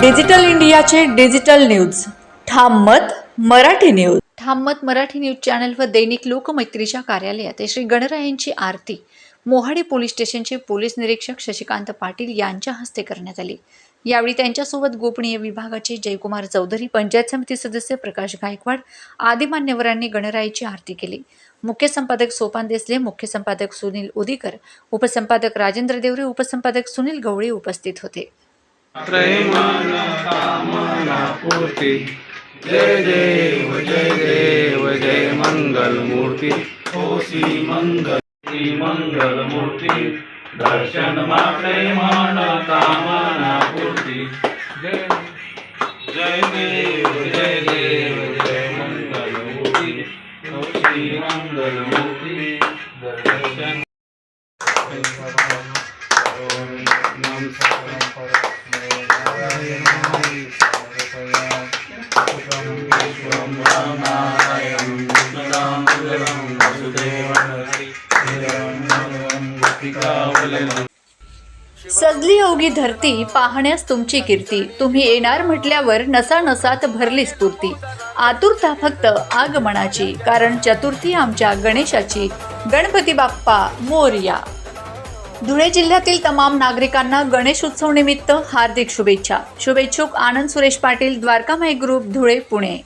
Digital इंडियाचे digital news. ठाम मत मराठी न्यूज. ठाम मत मराठी न्यूज चॅनल व दैनिक लोकमैत्रीच्या कार्यालयात श्री गणरायांची आरती. मोहाडी पोलीस स्टेशनचे पोलीस निरीक्षक शशिकांत पाटील यांच्या हस्ते करण्यात आली. यावेळी त्यांच्यासोबत गोपनीय विभागाचे जयकुमार चौधरी पंचायत समिती सदस्य प्रकाश गायकवाड आदी मान्यवरांनी गणरायाची आरती केली. मुख्य संपादक सोपान देसले मुख्य संपादक सुनील उदीकर उपसंपादक राजेंद्र देवरे उपसंपादक सुनील गवळी उपस्थित होते. त्रयमान कामना पूर्ती जय देव जय देव जय मंगल मूर्ती ओसी मंगल श्री मंगल मूर्ती दर्शन मात्रे मान कामना पूर्ती जय। जय देव जय देव जय मंगल मूर्ती ओसी मंगल मूर्ती दर्शन सजली अवघी धरती पाहण्यास तुमची कीर्ती. तुम्ही येणार म्हटल्यावर नसा नसात भरली स्फूर्ती आतुरता फक्त आगमनाची कारण चतुर्थी आमच्या गणेशाची. गणपती बाप्पा मोरया. धुळे जिल्ह्यातील तमाम नागरिकांना गणेश उत्सव निमित्त हार्दिक शुभेच्छा. शुभेच्छुक आनंद सुरेश पाटील द्वारकामाई ग्रुप धुळे पुणे.